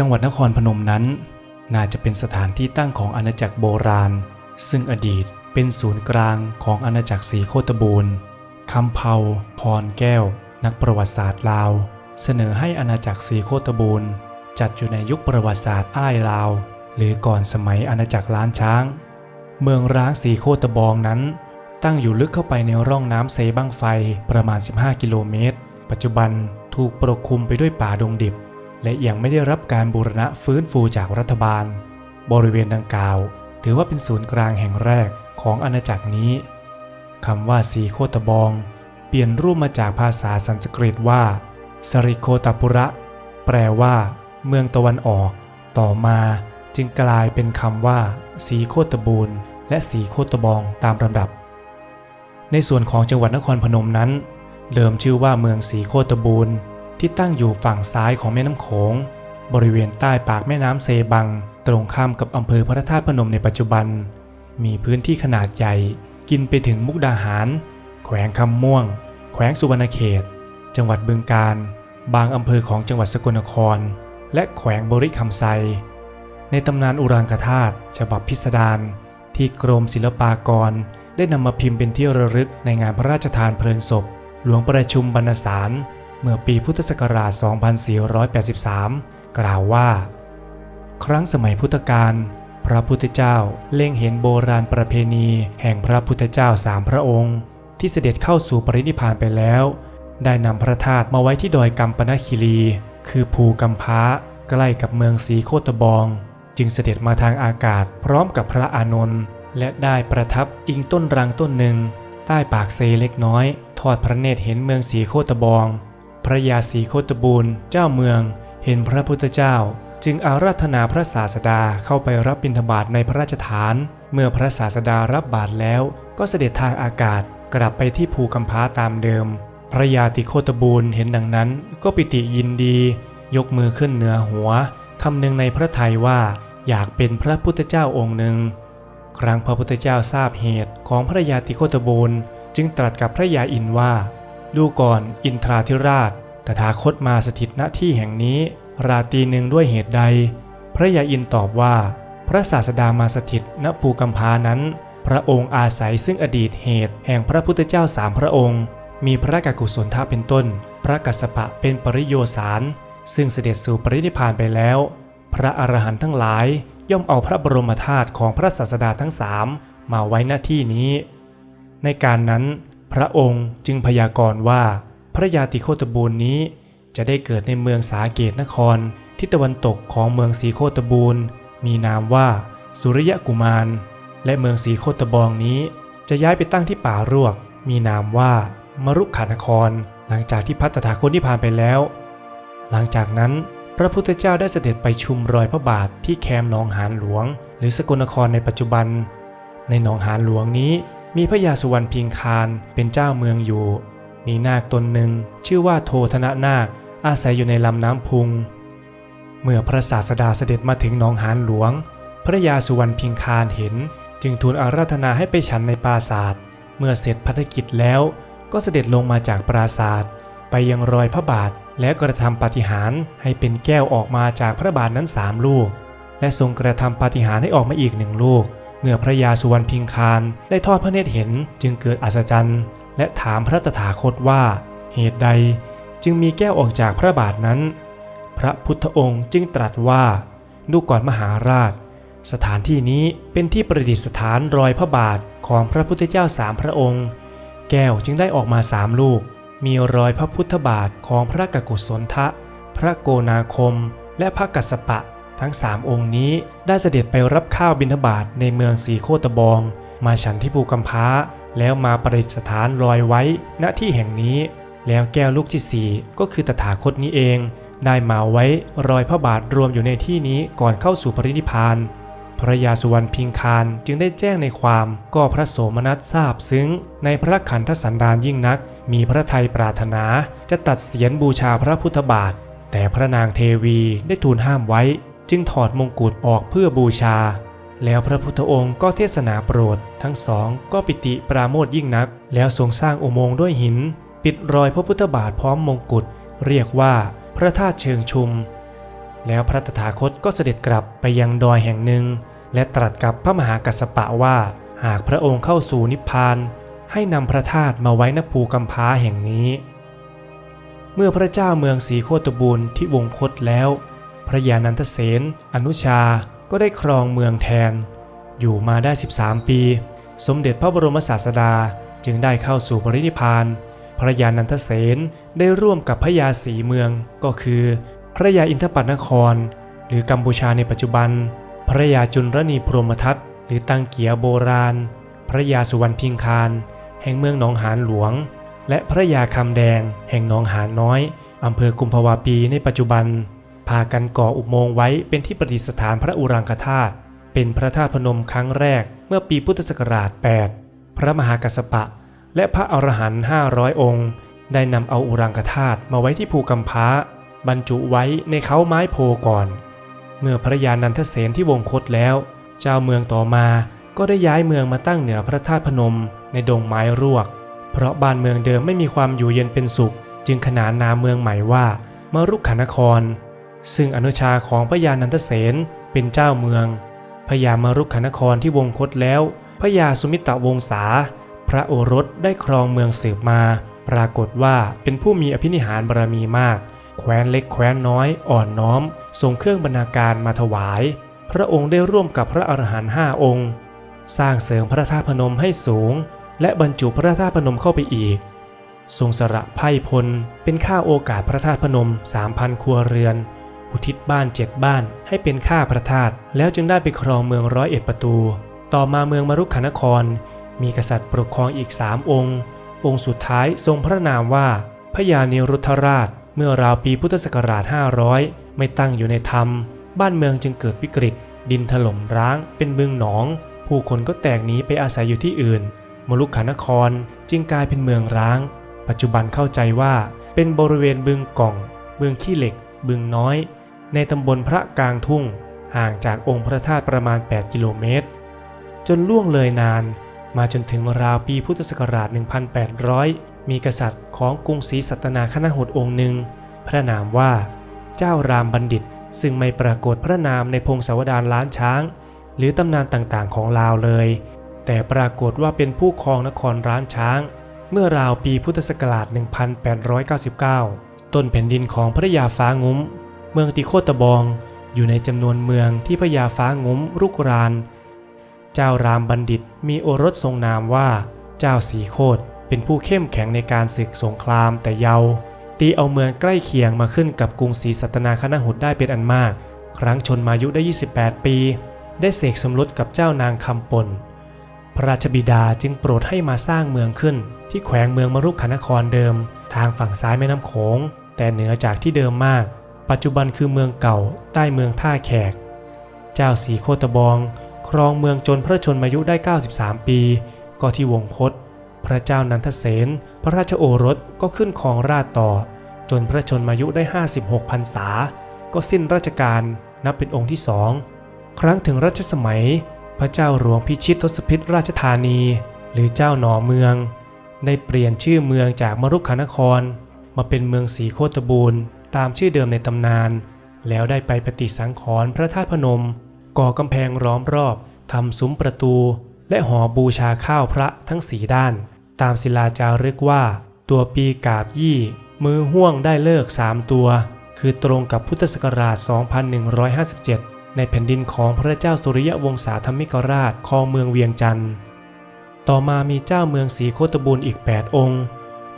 จังหวัดนครพนมนั้น น่าจะเป็นสถานที่ตั้งของอาณาจักรโบราณ ซึ่งอดีตเป็นศูนย์กลางของอาณาจักรศรีโคตบูรณ์คำเผาพรแก้ว นักประวัติศาสตร์ลาว เสนอให้อาณาจักรศรีโคตบูรณ์จัดอยู่ในยุคประวัติศาสตร์อ้ายลาว หรือก่อนสมัยอาณาจักรล้านช้าง เมืองร้างสีโคตบองนั้น ตั้งอยู่ลึกเข้าไปในร่องน้ำเซบังไฟประมาณ 15 กิโลเมตร ปัจจุบันถูกปกคลุมไปด้วยป่าดงดิบ และยังไม่ได้รับการบูรณะฟื้นฟูจากรัฐบาล บริเวณดังกล่าว ถือว่าเป็นศูนย์กลางแห่งแรกของอาณาจักรนี้คำว่าสีโคตบอง เปลี่ยนรูปมาจากภาษาสันสกฤตว่าสริโคตปุระ แปลว่า เมืองตะวันออก ต่อมาจึงกลายเป็นคำว่า สีโคตบูรณ์และสีโคตบองตามลำดับ ในส่วนของจังหวัดนครพนมนั้น เดิมชื่อว่าเมืองสีโคตบูรณ์ ที่ตั้งอยู่ฝั่งซ้ายของแม่น้ำโขง บริเวณใต้ปากแม่น้ำเซบัง ตรงข้ามกับอำเภอพระธาตุพนมในปัจจุบัน มีพื้นที่ขนาดใหญ่ กินไปถึงมุกดาหาร แขวงคำม่วง แขวงสุวรรณเขต จังหวัดบึงกาฬบางอำเภอของจังหวัดสกลนคร และแขวงบริคำไซ ในตำนานอุรังคธาตุฉบับพิสดารที่กรมศิลปากรได้นำมาพิมพ์เป็นที่ระลึกในงานพระราชทานเพลิงศพ หลวงประชุมบรรณสาร เมื่อปีพุทธศักราช 2483 กล่าวว่า ครั้งสมัยพุทธกาลพระพุทธเจ้าเล็งเห็นโบราณประเพณีแห่งพระพุทธเจ้าสามพระองค์ ที่เสด็จเข้าสู่ปรินิพานไปแล้ว ได้นำพระธาตุมาไว้ที่ดอยกัมปนาคิรี คือภูกัมพะใกล้กับเมืองสีโคตบอง จึงเสด็จมาทางอากาศพร้อมกับพระอานนท์และได้ประทับอิงต้นรังต้นหนึ่ง ใต้ปากเซเล็กน้อย ทอดพระเนตรเห็นเมืองสีโคตบอง พระยาสีโคตบูรณ์เจ้าเมือง เห็นพระพุทธเจ้า จึงอาราธนาพระศาสดาเข้าไปรับบิณฑบาตในพระราชฐาน เมื่อพระศาสดารับบาตรแล้ว ก็เสด็จทางอากาศกลับไปที่ภูกัมพาตามเดิม พระยาติโคตบูรณ์เห็นดังนั้น ก็ปิติยินดี ยกมือขึ้นเหนือหัวคำหนึ่งในพระทัยว่าอยากเป็นพระพุทธเจ้าองค์หนึ่ง ครั้งพระพุทธเจ้าทราบเหตุของพระยาติโคตบูรณ์จึงตรัสกับพระยาอินว่า ดูก่อนอินทราธิราช ตถาคตมาสถิตณที่แห่งนี้ ราตรีหนึ่งด้วยเหตุใด พระยาอินตอบว่า พระศาสดามาสถิตณภูกัมพานั้น พระองค์อาศัยซึ่งอดีตเหตุ แห่งพระพุทธเจ้าสามพระองค์ มีพระกกุศลทาเป็นต้น พระกัสสปะเป็นปริโยสาร ซึ่งเสด็จสู่ปรินิพพานไปแล้ว พระอรหันต์ทั้งหลายย่อมเอาพระบรมธาตุของพระศาสดาทั้งสามมาไว้หน้าที่นี้ ในการนั้น พระองค์จึงพยากรณ์ว่าพระยาติโคตบูรณ์นี้จะได้เกิดในเมืองสาเกตนครทิศตะวันตกของเมืองสีโคตบูรณ์ มีนามว่าสุริยะกุมาร และเมืองสีโคตบองนี้จะย้ายไปตั้งที่ป่ารวก มีนามว่ามรุขานคร หลังจากที่พัฒถาคตที่ผ่านไปแล้ว หลังจากนั้นพระพุทธเจ้าได้เสด็จไปชุมรอยพระบาทที่แคมหนองหานหลวง หรือสกลนครในปัจจุบัน ในหนองหานหลวงนี้ มีพระยาสุวรรณพิงคารเป็นเจ้าเมืองอยู่ มีนาคตนหนึ่งชื่อว่าโทธนะนาคอาศัยอยู่ในลำน้ำพุง เมื่อพระศาสดาเสด็จมาถึงหนองหานหลวง พระยาสุวรรณพิงคารเห็น จึงทูลอาราธนาให้ไปฉันในปราศาสตร์เมื่อเสร็จภารกิจแล้วก็เสด็จลงมาจากปราศาสตร์ไปยังรอยพระบาทและกระทำปาฏิหาริย์ให้เป็นแก้วออกมาจากพระบาทนั้นสามลูก และทรงกระทำปาฏิหาริย์ให้ออกมาอีกหนึ่งลูก เมื่อพระยาสุวรรณพิงคารได้ทอดพระเนตรเห็นจึงเกิดอัศจรรย์ และถามพระตถาคตว่า เหตุใดจึงมีแก้วออกจากพระบาทนั้น พระพุทธองค์จึงตรัสว่า ดูก่อนมหาราช สถานที่นี้เป็นที่ประดิษฐานรอยพระบาทของพระพุทธเจ้าสามพระองค์ แก้วจึงได้ออกมาสามลูก มีรอยพระพุทธบาทของพระกกุศลทะ พระโกนาคม และพระกัสสปะ ทั้งสามองค์นี้ได้เสด็จไปรับข้าวบิณฑบาตในเมืองสีโคตบอง มาฉันที่ภูกัมพาแล้วมาประดิษฐานรอยไว้ ณที่แห่งนี้ แล้วแก้วลูกที่สี่ก็คือตถาคตนี้เอง ได้มาไว้รอยพระบาทรวมอยู่ในที่นี้ก่อนเข้าสู่ปรินิพพานพระยาสุวรรณพิงคารจึงได้แจ้งในความก็พระโสมนัสทราบซึ้ง ในพระขันธสันดานยิ่งนัก มีพระทัยปรารถนาจะตัดเสียนบูชาพระพุทธบาท แต่พระนางเทวีได้ทูลห้ามไว้ จึงถอดมงกุฎออกเพื่อบูชา แล้วพระพุทธองค์ก็เทศนาโปรด ทั้งสองก็ปิติปราโมทยิ่งนัก แล้วทรงสร้างอุโมงค์ด้วยหิน ปิดรอยพระพุทธบาทพร้อมมงกุฎเรียกว่าพระธาตุเชิงชุม แล้วพระตถาคตก็เสด็จกลับไปยังดอยแห่งหนึ่ง และตรัสกับพระมหากัสสปะว่า หากพระองค์เข้าสู่นิพพาน ให้นำพระธาตุมาไว้ณภูกำพาแห่งนี้ เมื่อพระเจ้าเมืองศรีโคตบูรณ์ที่วงคตแล้ว พระยานันทเสนอนุชาก็ได้ครองเมืองแทน อยู่มาได้ 13 ปี สมเด็จพระบรมศาสดาจึงได้เข้าสู่ปรินิพานพระยานันทเสนได้ร่วมกับพระยาสีเมืองก็คือ พระยาอินทปัตนคร หรือกัมพูชาในปัจจุบัน พระยาจุลรณีพรหมทัตหรือตังเกียโบราณ พระยาสุวรรณพิงคาร แห่งเมืองหนองหานหลวง และพระยาคำแดง แห่งหนองหานน้อยอำเภอกุมภาวาปีในปัจจุบัน พากันก่ออุโมงค์ไว้เป็นที่ประดิษฐานพระอุรังคธาตุเป็นพระธาตุพนมครั้งแรกเมื่อปีพุทธศักราช 8 พระมหากัสสปะ และพระอรหันต์500 องค์ ได้นำเอาอุรังคธาตุมาไว้ที่ภูกำพร้า บรรจุไว้ในเขาไม้โพก่อน เมื่อพระยานันทเสนที่วงคตแล้ว เจ้าเมืองต่อมาก็ได้ย้ายเมืองมาตั้งเหนือพระธาตุพนมในดงไม้รวก เพราะบ้านเมืองเดิมไม่มีความอยู่เย็นเป็นสุข จึงขนานนามเมืองใหม่ว่ามรุกขนคร ซึ่งอนุชาของพระยานันทเสนเป็นเจ้าเมืองพญามารุกขานครที่วงคตแล้วพญาสุมิตะวงศาพระโอรสได้ครองเมืองสืบมา ปรากฏว่าเป็นผู้มีอภินิหารบารมีมาก แคว้นเล็กแคว้นน้อยอ่อนน้อม ส่งเครื่องบรรณาการมาถวาย พระองค์ได้ร่วมกับพระอรหันต์ห้าองค์ สร้างเสริมพระธาตุพนมให้สูง และบรรจุพระธาตุพนมเข้าไปอีก ทรงสละไพ่พลเป็นค่าโอกาสพระธาตุพนม 3,000 ครัวเรือน อุทิศบ้านเจ็ดบ้านให้เป็นค่าพระธาตุแล้วจึงได้ไปครองเมืองร้อยเอ็ดประตู ต่อมาเมืองมรุกขานคร มีกษัตริย์ปกครองอีกสามองค์ องค์สุดท้ายทรงพระนามว่าพญานิรุทธราช เมื่อราวปีพุทธศักราช 500 ไม่ตั้งอยู่ในธรรม บ้านเมืองจึงเกิดวิกฤต ดินถล่มร้างเป็นบึงหนอง ผู้คนก็แตกหนีไปอาศัยอยู่ที่อื่น มรุกขานครจึงกลายเป็นเมืองร้าง ปัจจุบันเข้าใจว่าเป็นบริเวณบึงก่องบึงขี้เหล็ก บึงน้อย ในตำบลพระกลางทุ่ง ห่างจากองค์พระธาตุประมาณ 8 กิโลเมตร จนล่วงเลยนานมาจนถึงราวปีพุทธศักราช 1800 มีกษัตริย์ของกรุงศรีสัตนาคณหดองค์หนึ่ง พระนามว่า เจ้ารามบัณฑิต ซึ่งไม่ปรากฏพระนามในพงศาวดารล้านช้าง หรือตำนานต่างๆ ของลาวเลย แต่ปรากฏว่าเป็นผู้ครองนครร้านช้าง เมื่อราวปีพุทธศักราช 1899 ต้นแผ่นดินของพระยาฟ้างุ้ม เมืองติโคตบอง อยู่ในจำนวนเมืองที่พระยาฟ้างุ้มรุกราน เจ้ารามบัณฑิตมีโอรสทรงนามว่า เจ้าสีโคตเป็นผู้เข้มแข็งในการศึกสงครามแต่เยาว์ตีเอาเมืองใกล้เคียงมาขึ้นกับกรุงศรีสัตนาคณหุดได้เป็นอันมาก ครั้งชนมายุได้ 28 ปี ได้เสกสมรสกับเจ้านางคำปนพระราชบิดาจึงโปรดให้มาสร้างเมืองขึ้นที่แขวงเมืองมรุกขนครเดิมางฝั่งซ้ายแม่น้ำโขง แต่เหนือจากที่เดิมมาก ปัจจุบันคือเมืองเก่า ใต้เมืองท่าแขก เจ้าสีโคตบอง ครองเมืองจนพระชนมายุได้ 93 ปี ก็ที่วงคต พระเจ้านันทเสน พระราชโอรสก็ขึ้นครองราชต่อ จนพระชนมายุได้ 56พรรษา ก็สิ้นราชการนับเป็นองค์ที่สองครั้งถึงรัชสมัย พระเจ้าหลวงพิชิตทศพิตราชธานี หรือเจ้าหนอเมือง ได้เปลี่ยนชื่อเมืองจากมรุกขานคร มาเป็นเมืองศรีโคตบูรณ์ตามชื่อเดิมในตำนาน แล้วได้ไปปฏิสังขรณ์พระธาตุพนม ก่อกำแพงล้อมรอบทำซุ้มประตู และหอบูชาข้าวพระทั้งสีด้าน ตามศิลาจารึกว่า ตัวปีกาบยี่ มือห่วงได้เลิกสามตัว คือตรงกับพุทธศักราช 2157 ในแผ่นดินของพระเจ้าสุริยวงศาธรรมิกราชครองเมืองเวียงจันทร์ ต่อมามีเจ้าเมืองศรีโคตบูรณ์อีก 8 องค์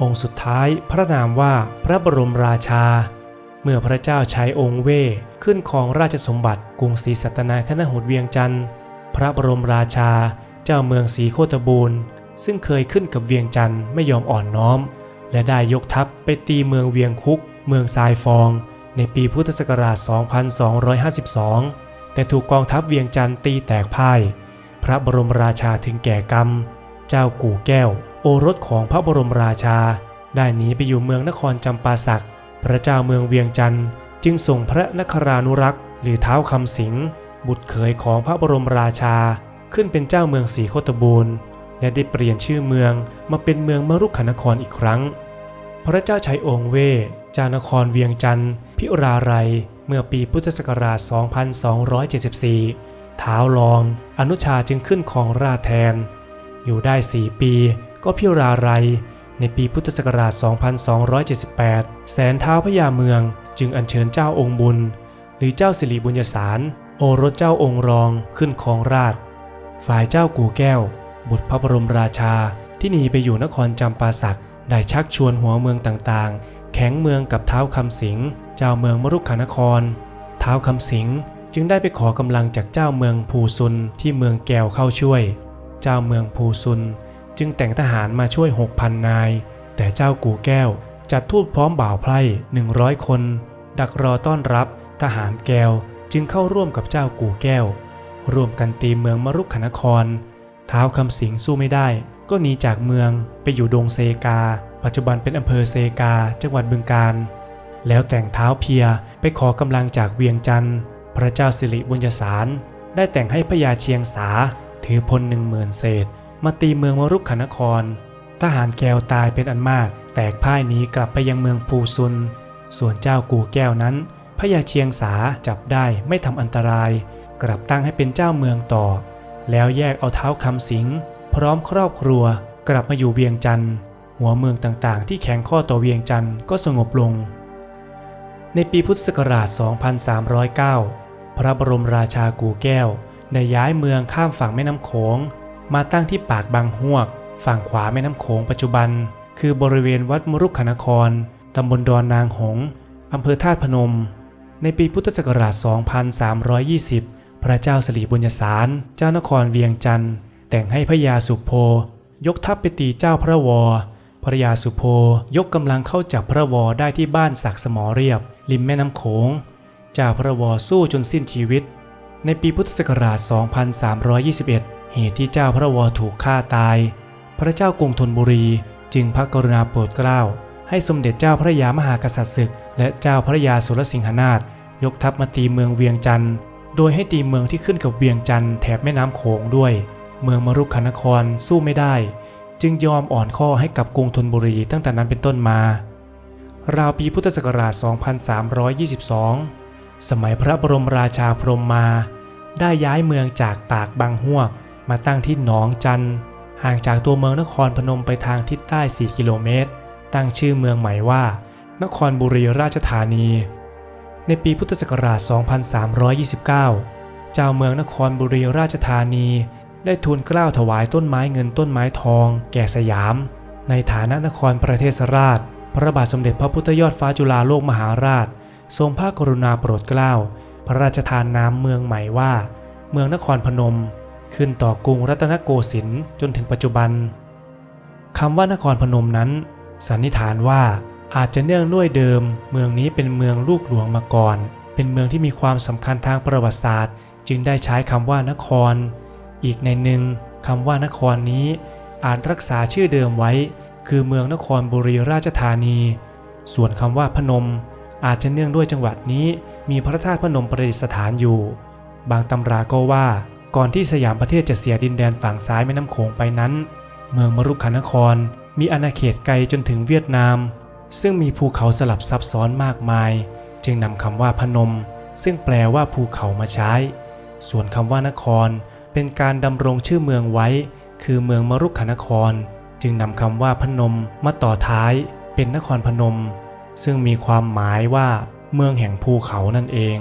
องค์สุดท้ายพระนามว่าพระบรมราชา เมื่อพระเจ้าใช้องค์เว่ขึ้นครองราชสมบัติกรุงศรีสัตนาคณะหดเวียงจันทร์พระบรมราชา เจ้าเมืองศรีโคตบูรณ์ ซึ่งเคยขึ้นกับเวียงจันทร์ไม่ยอมอ่อนน้อม และได้ยกทัพไปตีเมืองเวียงคุก เมืองทรายฟอง ในปีพุทธศักราช 2252 แต่ถูกกองทัพเวียงจันทร์ตีแตกพ่าย พระบรมราชาถึงแก่กรรม เจ้ากู่แก้ว โอรสของพระบรมราชา ได้หนีไปอยู่เมืองนครจำปาสัก พระเจ้าเมืองเวียงจันทร์จึงส่งพระนครานุรักษ์หรือเท้าคำสิงบุตรเขยของพระบรมราชา ขึ้นเป็นเจ้าเมืองศรีโคตบูรณ์และได้เปลี่ยนชื่อเมืองมาเป็นเมืองมรุกขนครอีกครั้ง พระเจ้าชัยองค์เวจานครเวียงจันทร์พิราไรยเมื่อปีพุทธศักราช 2274 ท้าวรอง อนุชาจึงขึ้นครองราชแทน อยู่ได้ 4 ปีก็พิราไรในปีพุทธศักราช 2278 แสนเท้าพญาเมืองจึงอัญเชิญเจ้าองค์บุญ หรือเจ้าสิริบุญยสาร โอรสเจ้าองค์รองขึ้นครองราช ฝ่ายเจ้ากู่แก้ว บุตรพระบรมราชาที่หนีไปอยู่นครจำปาสักได้ชักชวนหัวเมืองต่างๆ แข็งเมืองกับเท้าคำสิงเจ้าเมืองมรุกขานคร เท้าคำสิงจึงได้ไปขอกำลังจากเจ้าเมืองภูซุนที่เมืองแก้วเข้าช่วย เจ้าเมืองภูซุน จึงแต่งทหารมาช่วย 6,000 นาย แต่เจ้ากูแก้ว จัดทูตพร้อมบ่าวไพร่100 คน ดักรอต้อนรับทหารแก้วจึงเข้าร่วมกับเจ้ากูแก้ว ร่วมกันตีเมืองมรุกขนคร ท้าวคำสิงสู้ไม่ได้ ก็หนีจากเมืองไปอยู่ดงเซกา ปัจจุบันเป็นอำเภอเซกา จังหวัดบึงกาฬแล้วแต่งเท้าเพียไปขอกำลังจากเวียงจันทร์ พระเจ้าสิริบุญยสาร ได้แต่งให้พญาเชียงสา ถือพลหนึ่งหมื่นเศษ มาตีเมืองมรุกขานคร ทหารแก้วตายเป็นอันมาก แตกพ่ายหนีกลับไปยังเมืองภูซุน ส่วนเจ้ากู่แก้วนั้นพญาเชียงสาจับได้ไม่ทำอันตราย กลับตั้งให้เป็นเจ้าเมืองต่อ แล้วแยกเอาเท้าคำสิง พร้อมครอบครัว กลับมาอยู่เวียงจันทร์หัวเมืองต่างๆ ที่แข็งข้อต่อเวียงจันทร์ก็สงบลง ในปีพุทธศักราช 2309 พระบรมราชากูแก้ว ได้ย้ายเมืองข้ามฝั่งแม่น้ำโขง มาตั้งที่ปากบางฮวก ฝั่งขวาแม่น้ำโขงปัจจุบัน คือบริเวณวัดมรุกขนครตำบลดอนนางหงอำเภอธาตุพนม ในปีพุทธศักราช 2320 พระเจ้าสิริบุญยสาร เจ้านครเวียงจันทร์แต่งให้พระยาสุโพ ยกทัพไปตีเจ้าพระวอพระยาสุโพยกกำลังเข้าจับพระวอได้ที่บ้านศักสมอเรียบ ริมแม่น้ำโขงเจ้าพระวอสู้จนสิ้นชีวิต ในปีพุทธศักราช 2321 เหตุที่เจ้าพระวอถูกฆ่าตาย พระเจ้ากรุงธนบุรีจึงพระกรุณาโปรดเกล้า ให้สมเด็จเจ้าพระยามหากษัตริย์ศึก และเจ้าพระยาสุรสิงหนาถยกทัพมาตีเมืองเวียงจันทร์โดยให้ตีเมืองที่ขึ้นกับเวียงจันทร์แถบแม่น้ำโขงด้วย เมืองมรุกขนครสู้ไม่ได้ จึงยอมอ่อนข้อให้กับกรุงธนบุรีตั้งแต่นั้นเป็นต้นมา ราวปีพุทธศักราช 2322 สมัยพระบรมราชาพรมมา ได้ย้ายเมืองจากปากบางฮวก มาตั้งที่หนองจันทร์ห่างจากตัวเมืองนครพนมไปทางทิศใต้ 4 กิโลเมตร ตั้งชื่อเมืองใหม่ว่า นครบุรีราชธานี ในปีพุทธศักราช 2329 เจ้าเมืองนครบุรีราชธานี ได้ทูลเกล้าถวายต้นไม้เงินต้นไม้ทอง แก่สยาม ในฐานะนครประเทศราช พระบาทสมเด็จพระพุทธยอดฟ้าจุฬาโลกมหาราช ทรงพระกรุณาโปรดเกล้า พระราชทานนามเมืองใหม่ว่า เมืองนครพนม ขึ้นต่อกรุงรัตนโกสินทร์จนถึงปัจจุบันคำว่านครพนมนั้น สันนิษฐานว่าอาจจะเนื่องด้วยเดิม เมืองนี้เป็นเมืองลูกหลวงมาก่อน เป็นเมืองที่มีความสำคัญทางประวัติศาสตร์ จึงได้ใช้คำว่านคร อีกในหนึ่งคำว่านครนี้ อาจรักษาชื่อเดิมไว้ คือเมืองนครบุรีราชธานี ส่วนคำว่าพนม อาจจะเนื่องด้วยจังหวัดนี้มีพระธาตุพนมประดิษฐานอยู่ บางตำราก็ว่าก่อนที่สยามประเทศจะเสียดินแดนฝั่งซ้ายแม่น้ำโขงไปนั้น เมืองมรุกขานคร มีอาณาเขตไกลจนถึงเวียดนาม ซึ่งมีภูเขาสลับซับซ้อนมากมาย จึงนำคำว่าพนม ซึ่งแปลว่าภูเขามาใช้ ส่วนคำว่านคร เป็นการดำรงชื่อเมืองไว้ คือเมืองมรุกขานคร จึงนำคำว่าพนมมาต่อท้าย เป็นนครพนม ซึ่งมีความหมายว่าเมืองแห่งภูเขานั่นเอง